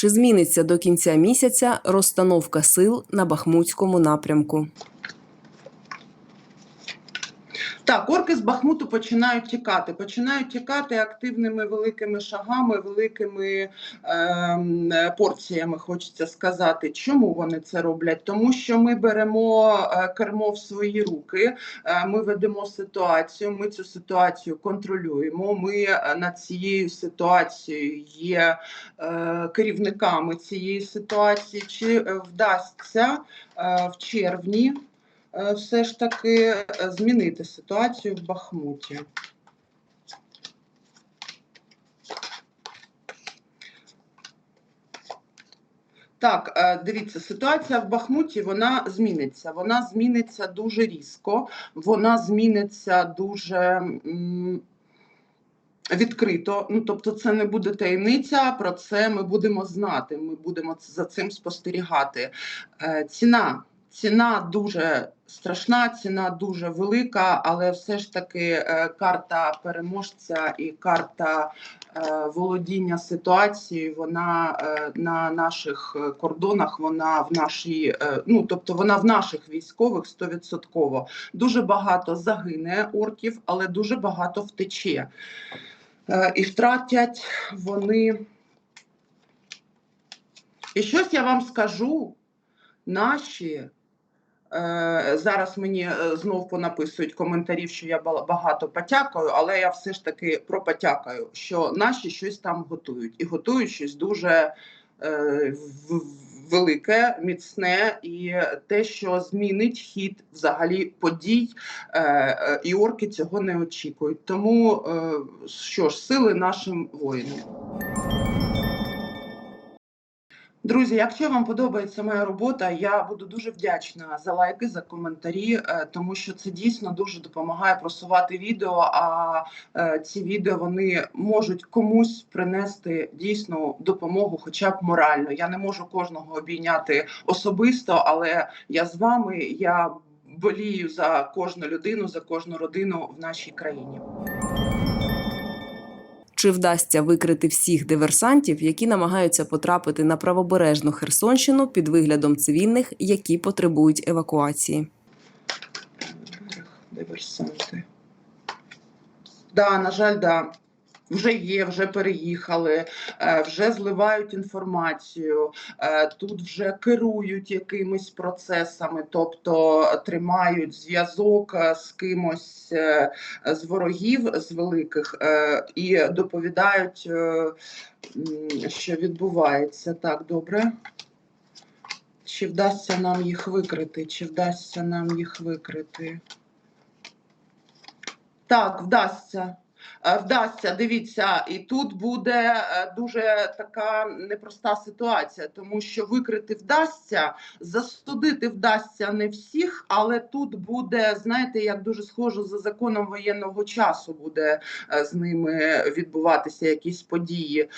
Чи зміниться до кінця місяця розстановка сил на Бахмутському напрямку? Так, орки з Бахмуту починають тікати. Починають тікати активними великими шагами, великими ем, порціями, хочеться сказати. Чому вони це роблять? Тому що ми беремо е, кермо в свої руки, е, ми ведемо ситуацію, ми цю ситуацію контролюємо. Ми е, над цією ситуацією є е, керівниками цієї ситуації. Чи е, вдасться е, в червні? Е, все ж таки е, змінити ситуацію в Бахмуті. Так, е, дивіться, ситуація в Бахмуті вона зміниться. Вона зміниться дуже різко, вона зміниться дуже відкрито. Ну, тобто, це не буде таємниця. Про це ми будемо знати. Ми будемо за цим спостерігати. Ціна. Ціна дуже страшна, ціна дуже велика, але все ж таки е, карта переможця і карта е, володіння ситуацією, вона е, на наших кордонах, вона в нашій, ну тобто вона в наших військових стовідсотково. Дуже багато загине орків, але дуже багато втече. І втратять вони. І щось я вам скажу, наші. Е, зараз мені е, знов понаписують коментарів, що я багато потякаю, але я все ж таки пропотякаю, що наші щось там готують. І готують щось дуже е, велике, міцне, і те, що змінить хід взагалі подій, і орки цього не очікують. Тому що ж, сили нашим воїнам. Друзі, якщо вам подобається моя робота, я буду дуже вдячна за лайки, за коментарі, е, тому що це дійсно дуже допомагає просувати відео. А е, ці відео вони можуть комусь принести дійсну допомогу, хоча б морально. Я не можу кожного обійняти особисто, але я з вами. Я болію за кожну людину, за кожну родину в нашій країні. Чи вдасться викрити всіх диверсантів, які намагаються потрапити на правобережну Херсонщину під виглядом цивільних, які потребують евакуації? Диверсанти. Да, на жаль, да. Вже є, вже переїхали, е, вже зливають інформацію, е, тут вже керують якимись процесами, тобто тримають зв'язок е, з кимось з ворогів з великих і доповідають, що відбувається. Так, добре. Чи вдасться нам їх викрити? Чи вдасться нам їх викрити? Так, вдасться. Е, Вдасться, дивіться, і тут буде е, дуже така непроста ситуація, тому що викрити вдасться, застудити вдасться не всіх, але тут буде, знаєте, як дуже схоже за законом воєнного часу буде е, з ними відбуватися якісь події.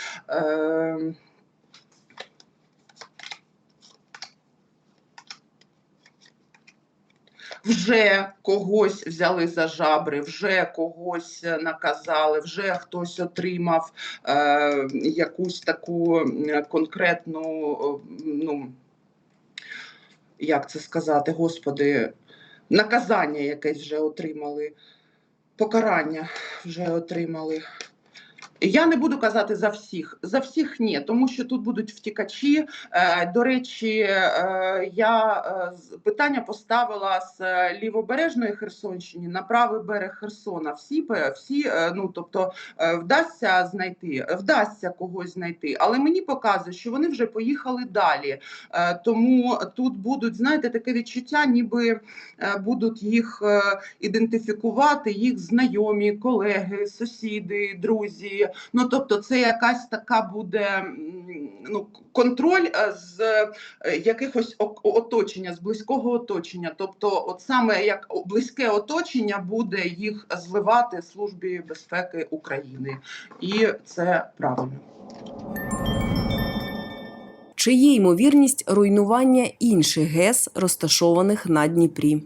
Вже когось взяли за жабри, вже когось е, наказали, вже хтось отримав е, якусь таку конкретну, ну як це сказати, господи, наказання якесь вже отримали, покарання вже отримали. Я не буду казати за всіх. За всіх ні, тому що тут будуть втікачі. Е, До речі, е, я е, питання поставила з лівобережної Херсонщини на правий берег Херсона. Всі всі, ну тобто вдасться знайти, вдасться когось знайти, але мені показує, що вони вже поїхали далі. Тому тут будуть, знаєте, таке відчуття, ніби будуть їх ідентифікувати, їх знайомі, колеги, сусіди, друзі. Ну тобто, це якась така буде ну, контроль е, з е, якихось оточення, з близького оточення. Тобто, от саме як близьке оточення буде їх зливати Службі безпеки України, і це правильно. Чи є ймовірність руйнування інших ГЕС, розташованих на Дніпрі?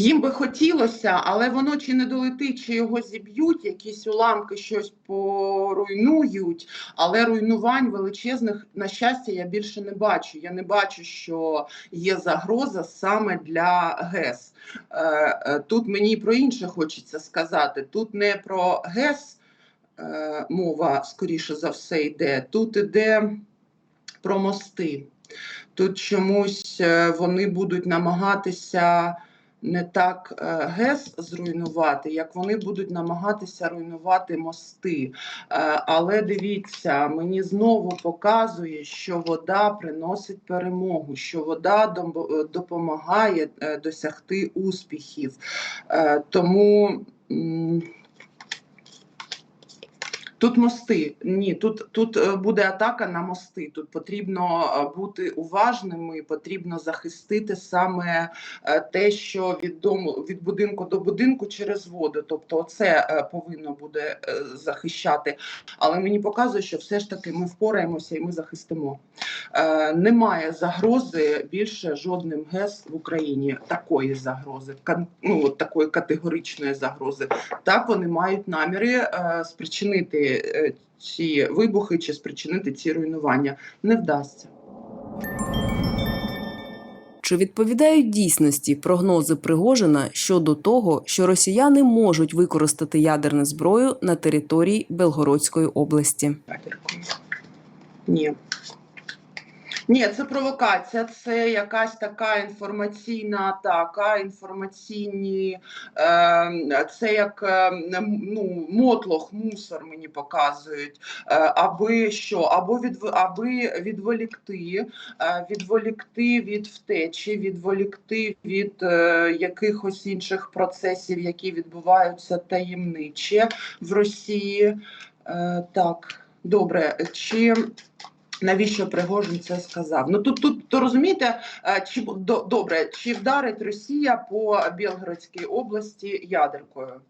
Їм би хотілося, але воно чи не долетить, чи його зіб'ють, якісь уламки щось поруйнують. Але руйнувань величезних, на щастя, я більше не бачу. Я не бачу, що є загроза саме для ГЕС. Е, е, Тут мені про інше хочеться сказати. Тут не про ГЕС е, мова, скоріше за все, йде. Тут іде про мости. Тут чомусь вони будуть намагатися не так е, ГЕС зруйнувати, як вони будуть намагатися руйнувати мости. Е, Але дивіться, мені знову показує, що вода приносить перемогу, що вода допомагає е, досягти успіхів. Тому. Тут мости. Ні, тут, тут е, буде атака на мости. Тут потрібно е, бути уважними, потрібно захистити саме е, те, що від дому від будинку до будинку через воду. Тобто, це повинно буде захищати. Але мені показує, що все ж таки ми впораємося і ми захистимо. Немає загрози більше жодним ГЕС в Україні. Такої загрози, ну такої категоричної загрози. Так вони мають наміри спричинити е, ці вибухи чи спричинити ці руйнування. Не вдасться. Чи відповідають дійсності прогнози Пригожина щодо того, що росіяни можуть використати ядерну зброю на території Белгородської області? Ні. Ні, це провокація, це якась така інформаційна атака, інформаційні, е, це як е, ну, мотлох, мусор мені показують, е, аби що, або від, аби відволікти, е, відволікти від втечі, відволікти від е, якихось інших процесів, які відбуваються таємниче в Росії. Так, добре, чи навіщо Пригожин це сказав? Ну тут тут то розумієте, е, чи до- добре, чи вдарить Росія по Білгородській області ядеркою?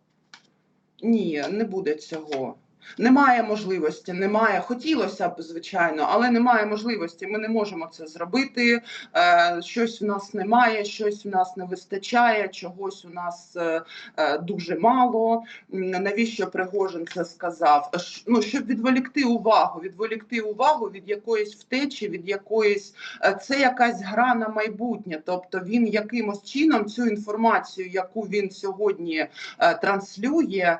Ні, не буде цього. Немає можливості, немає. Хотілося б, звичайно, але немає можливості. Ми не можемо це зробити. Е, щось в нас немає, щось в нас не вистачає, чогось у нас е, е, дуже мало. Навіщо Пригожин це сказав? Ну, щоб відволікти увагу, відволікти увагу від якоїсь втечі, від якоїсь це якась гра на майбутнє. Тобто він якимось чином цю інформацію, яку він сьогодні транслює,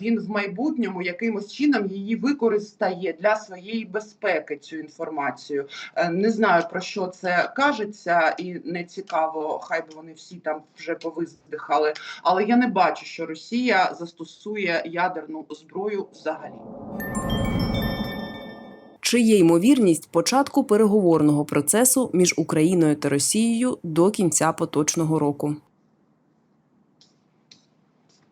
він в майбутньому якимось чином її використає для своєї безпеки. Цю інформацію Е, не знаю про що це кажеться, і не цікаво. Хай би вони всі там вже повиздихали. Але я не бачу, що Росія застосує ядерну зброю взагалі. Чи є ймовірність початку переговорного процесу між Україною та Росією до кінця поточного року?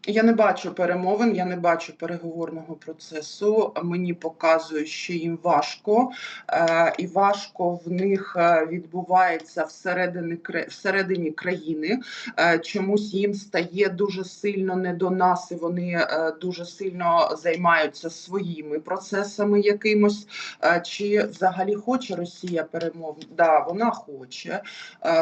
Я не бачу перемовин, я не бачу переговорного процесу. Мені показують, що їм важко, е, і важко в них е, відбувається всередині, всередині країни. Е, чомусь їм стає дуже сильно не до нас, і вони дуже сильно займаються своїми процесами якимось. Чи взагалі хоче Росія перемов? Да, вона хоче,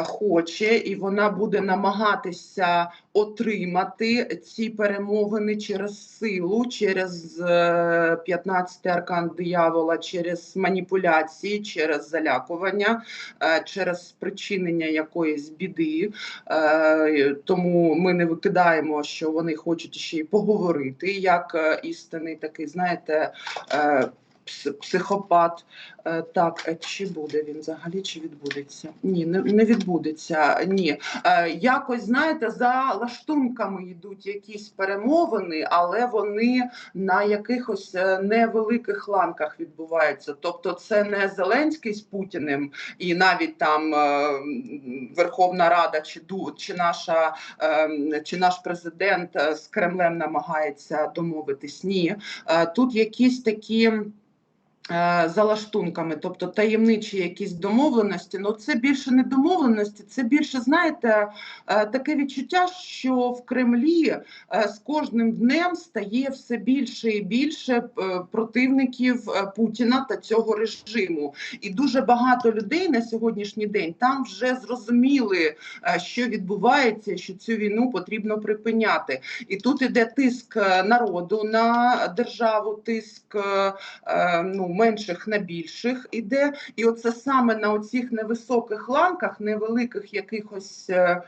хоче, і вона буде намагатися отримати ці перемовини через силу, через 15-й аркан диявола, через маніпуляції, через залякування, е, через спричинення якоїсь біди. Е, Тому ми не викидаємо, що вони хочуть ще й поговорити, як істини такий, знаєте. Пс- Психопат, Е, так е, чи буде він взагалі, чи відбудеться? Ні, не, відбудеться. Ні, Е, якось знаєте, за лаштунками йдуть якісь перемовини, але вони на якихось невеликих ланках відбуваються. Тобто, це не Зеленський з Путіним, і навіть там Верховна Рада чи чи наша чи наш президент з Кремлем намагається домовитись. Ні, тут якісь такі. Е, за лаштунками, тобто таємничі якісь домовленості. Ну це більше не домовленості, це більше, знаєте, е, таке відчуття, що в Кремлі е, з кожним днем стає все більше і більше противників Путіна та цього режиму. І дуже багато людей на сьогоднішній день там вже зрозуміли, що відбувається, що цю війну потрібно припиняти. І тут іде тиск народу на державу, тиск ну, менших на більших іде. І оце саме на оцих невисоких ланках, невеликих якихось. е,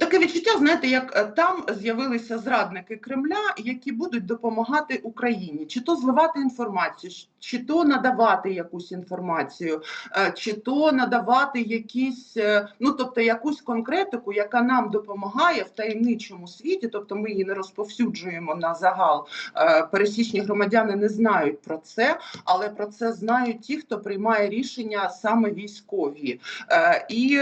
Таке відчуття, знаєте, як е, там з'явилися зрадники Кремля, які будуть допомагати Україні, чи то зливати інформацію, чи то надавати якусь інформацію, е, чи то надавати якісь, е, ну тобто якусь конкретику, яка нам допомагає в таємничому світі, тобто ми її не розповсюджуємо на загал. Пересічні громадяни не знають про це, але про це знають ті, хто приймає рішення саме військові. І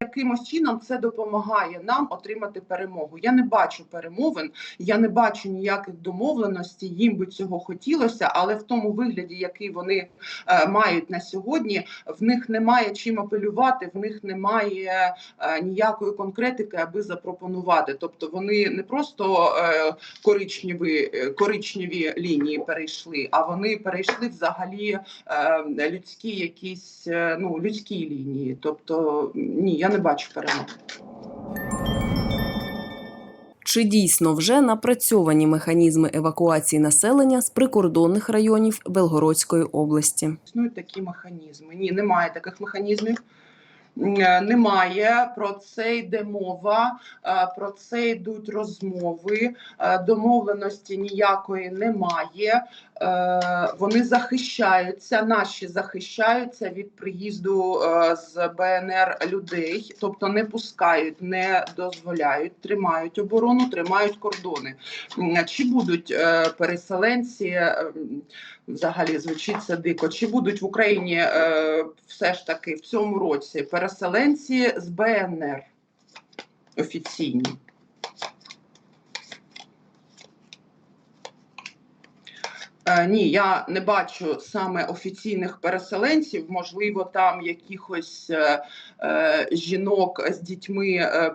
якимось чином це допомагає нам отримати перемогу. Я не бачу перемовин, я не бачу ніяких домовленостей. Їм би цього хотілося, але в тому вигляді, який вони е, мають на сьогодні, в них немає чим апелювати, в них немає е, ніякої конкретики, аби запропонувати. Тобто вони не просто е, коричневі, е, коричневі лінії перейшли, а вони перейшли взагалі е, людські якісь е, ну людські лінії. Тобто ні, я не бачу перемоги. Чи дійсно вже напрацьовані механізми евакуації населення з прикордонних районів Белгородської області? Існують такі механізми. Ні, немає таких механізмів. Е, Немає про це йде мова, е, про це йдуть розмови. е, Домовленості ніякої немає. Вони захищаються, наші захищаються від приїзду з БНР людей, тобто не пускають, не дозволяють, тримають оборону, тримають кордони. Чи будуть переселенці? Взагалі звучить це дико. Чи будуть в Україні е, все ж таки в цьому році переселенці з БНР офіційні? Е, ні, я не бачу саме офіційних переселенців. Можливо, там якихось е, е, жінок з дітьми е,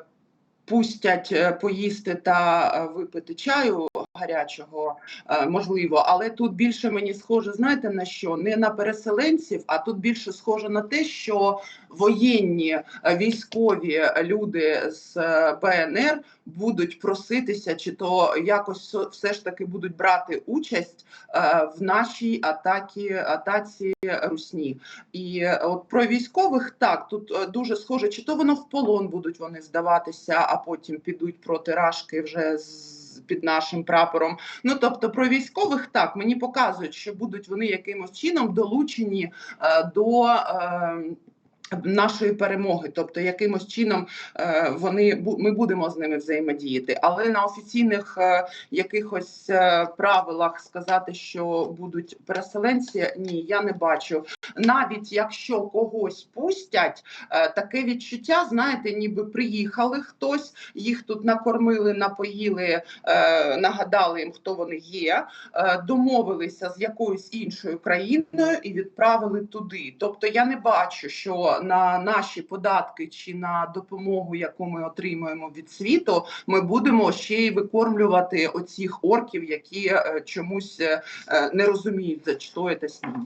пустять е, поїсти та е, випити чаю гарячого, е, можливо, але тут більше мені схоже, знаєте на що? Не на переселенців, а тут більше схоже на те, що воєнні е, військові люди з е, БНР будуть проситися, чи то якось все ж таки будуть брати участь в нашій атакі атаці Русні. І от про військових так тут дуже схоже, чи то воно в полон будуть вони здаватися, а потім підуть проти Рашки вже з. Під нашим прапором, ну тобто про військових так мені показують, що будуть вони якимось чином долучені е, до е, нашої перемоги, тобто якимось чином е, вони ми будемо з ними взаємодіяти, але на офіційних е, якихось е, правилах сказати, що будуть переселенці, ні, я не бачу. Навіть якщо когось пустять, е, таке відчуття, знаєте, ніби приїхали хтось, їх тут накормили, напоїли, е, нагадали їм, хто вони є, е, домовилися з якоюсь іншою країною і відправили туди. Тобто я не бачу, що на наші податки чи на допомогу, яку ми отримуємо від світу, ми будемо ще й викормлювати оцих орків, які чомусь не розуміють, за що це ними.